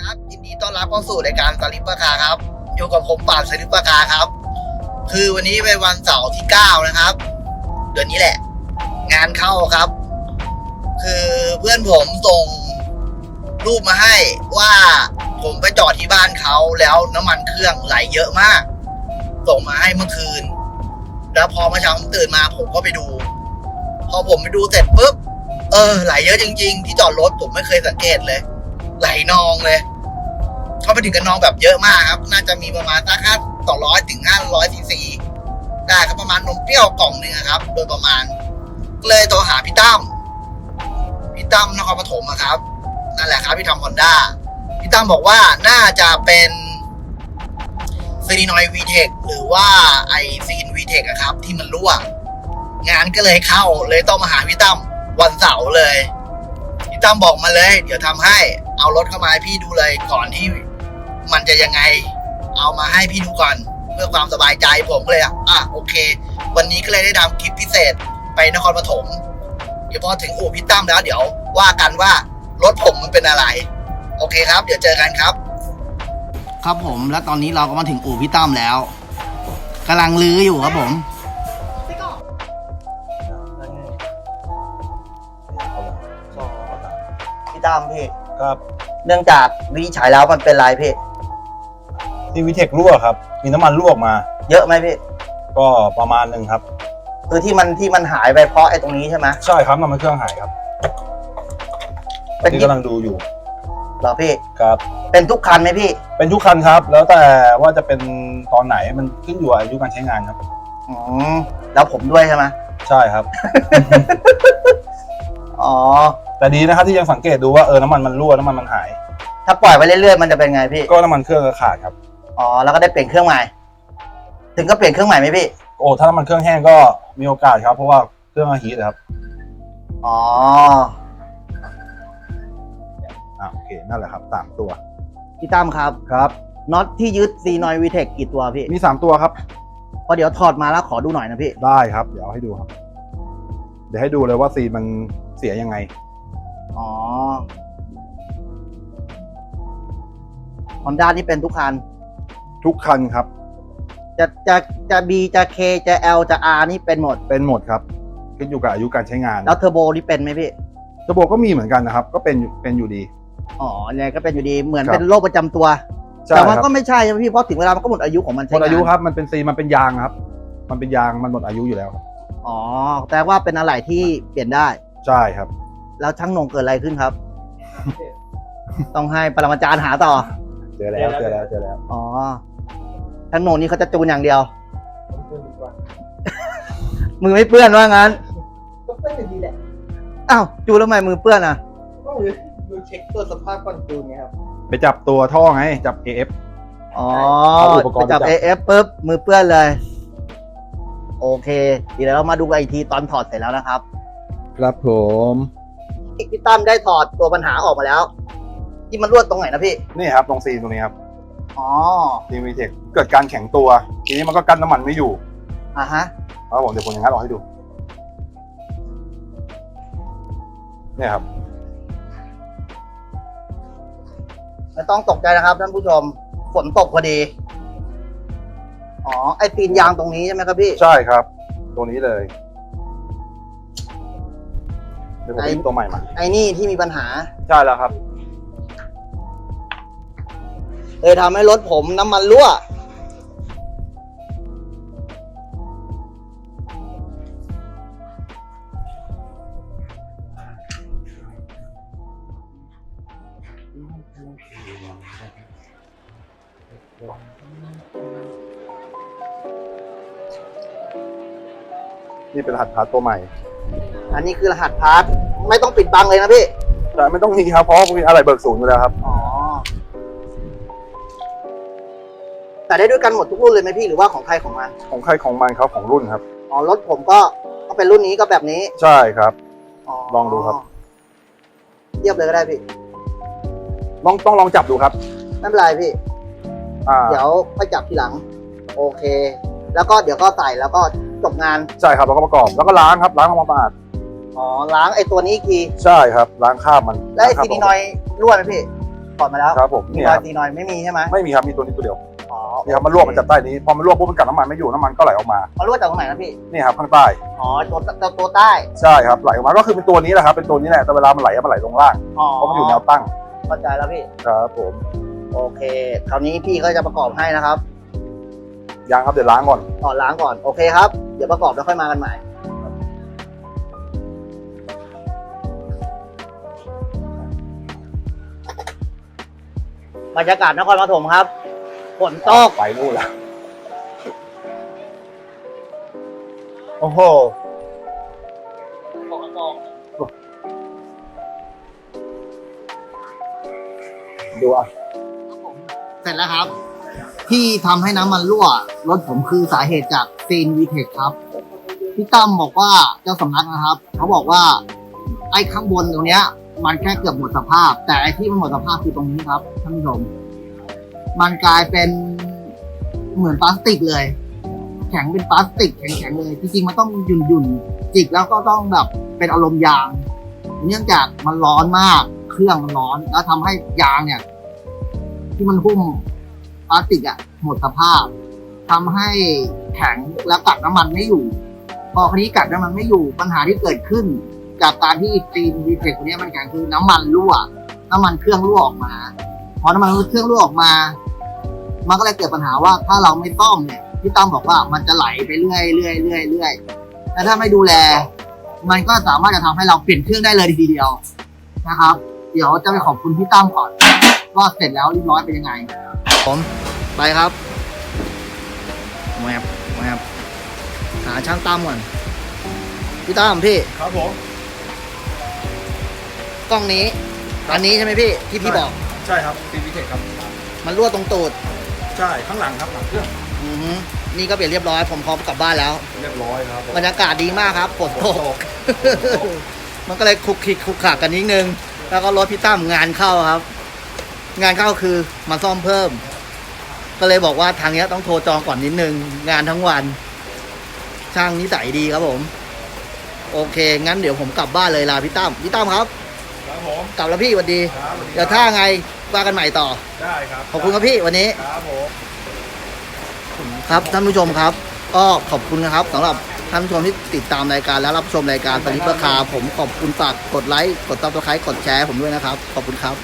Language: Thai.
ครับยินดีต้อนรับเข้าสู่รายการสลิปปอร์คาครับ อยู่กับผมป่านสลิปปอร์คาครับ คือวันนี้เป็นวันเสาร์ที่9นะครับ เดือนนี้แหละ งานเข้าครับ คือเพื่อนผมส่งรูปมาให้ว่าผมไปจอดที่บ้านเขาแล้วน้ำมันเครื่องไหลเยอะมาก ส่งมาให้เมื่อคืน แล้วพอมื่อเช้าผมตื่นมาผมก็ไปดู พอผมไปดูเสร็จปุ๊บ เออ ไหลเยอะจริง ๆ ที่จอดรถผมไม่เคยสังเกตเลย ไหลนองเลยเขาไปถึงกันนองแบบเยอะมากครับ น่าจะมีประมาณสักห้าสองร้อยถึงห้าร้อยซีซีได้ครับประมาณนมเปรี้ยวกล่องหนึ่งครับ โดยประมาณ เลยโทรหาพี่ตั้มพี่ตั้มนครปฐมครับนั่นแหละครับ พี่ทำฮอนด้าพี่ตั้มบอกว่าน่าจะเป็นซีนอยวีเทคหรือว่าไอซีนวีเทคครับ ที่มันรั่วงานก็เลยเข้าเลยต้องมาหาพี่ตั้ม วันเสาร์เลยพี่ตั้มบอกมาเลย เดี๋ยวทำให้ เอารถเข้ามาให้พี่ดูเลยก่อนที่มันจะยังไง เอามาให้พี่ดูก่อน เพื่อความสบายใจผมก็เลยอะอะโอเค วันนี้ก็เลยได้ทำคลิปพิเศษไปนครปฐมเดี๋ยวพอถึงอู่พี่ตั้มแล้วเดี๋ยวว่ากันว่ารถผมมันเป็นอะไร โอเคครับ เดี๋ยวเจอกันครับ ครับผมแล้วตอนนี้เราก็มาถึงอู่พี่ตั้มแล้วกำลังลื้ออยู่ครับผม พี่ตั้มพี่ ครับเนื่องจากวินิจฉัยแล้วมันเป็นไรพี่ที่วิเทครั่วครับ มีน้ำมันรั่วออกมา เยอะไหมพี่ก็ประมาณหนึ่งครับ คือที่มันที่มันหายไปเพราะไอ้ตรงนี้ใช่ไหมใช่ครับน้ำมันเครื่องหายครับเป็นนี่ที่กำลังดูอยู่เหรอพี่ครับ เป็นทุกคันไหมพี่เป็นทุกคันครับ แล้วแต่ว่าจะเป็นตอนไหนมันขึ้นอยู่กับอายุการใช้งานครับ อืมแล้วผมด้วยใช่ไหมใช่ครับ อ๋อ แต่ดีนะครับที่ยังสังเกตดูว่าเออน้ำมันมันรั่วน้ำมันมันหาย ถ้าปล่อยไปเรื่อยๆมันจะเป็นไงพี่ ก็น้ำมันเครื่องก็ขาดครับ อ๋อ แล้วก็ได้เปลี่ยนเครื่องใหม่ ถึงก็เปลี่ยนเครื่องใหม่ไหมพี่ โอ้ถ้าน้ำมันเครื่องแห้งก็มีโอกาสครับ เพราะว่าเครื่องฮีทครับ อ๋ออ่าโอเคนั่นแหละครับสามตัว พี่ตั้มครับครับ น็อตที่ยึดซีนอยวีเทคกี่ตัวพี่มีสามตัวครับ พอเดี๋ยวถอดมาแล้วขอดูหน่อยนะพี่ ได้ครับ เดี๋ยวเอาให้ดูครับ เดี๋ยวให้ดูเลยว่าซีนมันเสียยังไง อ๋อฮอนด้านี่เป็นทุกคัน ทุกคันครับ จะจะจะ B จะ K จะ L จะ R นี่เป็นหมด เป็นหมดครับขึ้นอยู่กับอายุการใช้งานแล้วเทอร์โบนี่เป็นไหมพี่ระบบก็มีเหมือนกันนะครับ ก็เป็นอยู่เป็นอยู่ดี อ๋อยังไงก็เป็นอยู่ดีเหมือนครับเป็นโรคประจำตัวใช่แต่คว่ารับก็ไม่ใช่ใช่ไหมพี่เพราะถึงเวลามันก็หมดอายุของมันหใช้มดอายุงานครับมันเป็นซีมันเป็นยางครับ มันเป็นยางมันหมดอายุอยู่แล้วครับอ๋อแต่ว่าเป็นอะไรที่เปลี่ยนได้ ใช่ครับ แล้วช่างนงเกิดอะไรขึ้นครับ ต้องให้ปรมาจารย์หาต่อ เจอแล้วเจอแล้วเจอแล้วอ๋อช่างนงนี่เขาจะจูนอย่างเดียว มือไม่เปื้อนว่างั้นก็เป็นอย่างนี้แหละอ้าวจูนแล้วทำไมมือเปื้อนอะก็คือดูเช็คตัวสภาพก่อนจูนไงครับไปจับตัวท่อไงจับ AF อ๋อเอาอุปกรณ์ไปจับไปจับ AF ปุ๊บมือเปื้อนเลย โอเคเดี๋ยวเรามาดูกันอีกทีตอนถอดเสร็จแล้วนะครับ ครับผม พี่ตั้มได้ถอดตัวปัญหาออกมาแล้ว ที่มันรั่วตรงไหนนะพี่ นี่ครับตรงซีนตรงนี้ครับอ๋อซีมีเทคเกิดการแข็งตัว ทีนี้มันก็กั้นน้ำมันไม่อยู่อะฮะแล้วผมเดี๋ยวผมจะงัดออกให้ดู เนี่ยครับ ไม่ต้องตกใจนะครับท่านผู้ชมฝนตกพอดี อ๋อไอตีนยางตรงนี้ใช่ไหมครับพี่ ใช่ครับ ตัวนี้เลยเดี๋ยวผมติดตัวใหม่มา ไอนี่ที่มีปัญหา ใช่แล้วครับ เลยทำให้รถผมน้ำมันรั่ว นี่เป็นรหัสพาร์ทตัวใหม่ อันนี้คือรหัสพาร์ท ไม่ต้องปิดบังเลยนะพี่ แต่ไม่ต้องมีครับเพราะว่ามีอะไรเบิกศูนย์อยู่แล้วครับ อ๋อ แต่ได้ด้วยกันหมดทุกรุ่นเลยไหมพี่หรือว่าของใครของมัน ของใครของมันครับของรุ่นครับ อ๋อรถผมก็ก็เป็นรุ่นนี้ก็แบบนี้ใช่ครับ ลองดูครับ เทียบเลยก็ได้พี่ ลองต้องลองจับดูครับไม่เป็นไรพี่ อ่าเดี๋ยวค่อยจับทีหลัง โอเค แล้วก็เดี๋ยวก็ใส่แล้วก็จบงาน ใช่ครับแล้วก็ประกอบแล้วก็ล้างครับล้างทำความสะอาด อ๋อล้างไอ้ตัวนี้อีกทีใช่ครับล้างคราบมันแล้วไอ้ล้างคราซีบดีนอยรั่วไหมพี่ถอดมาแล้วครับผมซีนี่ดีนคอยรับซีดีนอยไม่มีใช่ไหมไม่มีครับมีตัวนี้ตัวเดียวอ๋อนี่ครับมันรั่วมาจากใต้นี้พอมันรั่วปุ๊บมันกัดน้ำมันไม่อยู่น้ำมันก็ไหลออกมามันรั่วจากตรงไหนนะพี่นี่ครับข้างใต้อ๋อตัวตัวตัวใต้ใช่ครับไหลออกมาก็คือเป็นตัวนี้แหละครับเป็นตัวนี้แหละแต่เวลามันไหลอะมันไหลลงล่างอ๋อเพราะมันอยู่แนวตั้งเข้าใจแล้วพี่ครับผมโอเคคราวนี้พี่ก็จะประกอบให้นะครับยังครับเดี๋ยวล้างก่อนต่อล้างก่อนโอเคครับเดี๋ยวประกอบแล้วค่อยมากันใหม่ บรรยากาศนครปฐมครับฝนตกไปนู่นแล้วโอ้โหดูอะเสร็จแล้วครับ ที่ทำให้น้ำมันรั่ว รถผมคือสาเหตุจากซีนวีเทคครับ พี่ตั้มบอกว่าเจ้าสำนักนะครับ เขาบอกว่า ไอ้ข้างบนตรงเนี้ย มันแค่เกือบหมดสภาพ แต่ไอที่มันหมดสภาพคือตรงนี้ครับท่านผู้ชมมันกลายเป็นเหมือนพลาสติกเลย แข็งเป็นพลาสติกแข็งๆเลยจริงๆมันต้องหยุ่นๆจิกแล้วก็ต้องแบบเป็นอารมณ์ยาง เนื่องจากมันร้อนมาก เครื่องมันร้อนแล้วทำให้ยางเนี่ย ที่มันหุ้มพลาสติกอะหมดสภาพทำให้แข็งแล้วกัดน้ำมันไม่อยู่ พอคราวนี้กัดน้ำมันไม่อยู่ปัญหาที่เกิดขึ้น จากการที่ตีนวีเทคตัวนี้มันแข็งคือน้ำมันรั่ว น้ำมันเครื่องรั่วออกมา พอน้ำมันเครื่องรั่วออกมา มันก็เลยเกิดปัญหาว่าถ้าเราไม่ซ่อมเนี่ยพี่ตั้มบอกว่ามันจะไหลไปเรื่อยเรื่อยเรื่อยเรื่อยแต่ถ้าไม่ดูแล มันก็สามารถจะทำให้เราเปลี่ยนเครื่องได้เลยทีเดียวนะครับ เดี๋ยวจะไปขอบคุณพี่ตั้มก่อนว่าเสร็จแล้วเรียบร้อยเป็นยังไงผมไปครับแวบแวบหาช่างตั้มก่อนพี่ตั้มพี่ครับผม กล้องนี้ อันนี้ใช่ไหมพี่ที่พี่บอกใช่ครับซีวิเทคครับ มันรั่วตรงตูดใช่ข้างหลังครับหลังเครื่องอือฮึนี่ก็เปลี่ยนเรียบร้อยผมพร้อมกลับบ้านแล้วเรียบร้อยครับผมบรรยากาศดีมากครับฝนตก มันก็เลยคลุกคลิกคลุกขลักกันนิดนึง แล้วก็รถพี่ตั้มงานเข้าครับ งานเข้าคือมาซ่อมเพิ่ม ก็เลยบอกว่าทางเนี้ยต้องโทรจองก่อนนิดนึง งานทั้งวัน ช่างนิสัยดีครับผม โอเค งั้นเดี๋ยวผมกลับบ้านเลยลาพี่ตั้มพี่ตั้มครับ ครับผมกลับแล้วพี่สวัสดี ครับสวัสเดี๋ยวถ้าไงว่ากันใหม่ต่อ ได้ครับขอบคุณครับพี่วันนี้ ครับผม ครับท่านผู้ชมครับก็ขอบคุณนะครับสำหรับท่านผู้ชมที่ติดตามรายการและรับชมรายการสลิปราคาผมขอบคุณฝากกดไลค์กดซับสไครต์กดแชร์ให้ผมด้วยนะครับ ขอบคุณครับ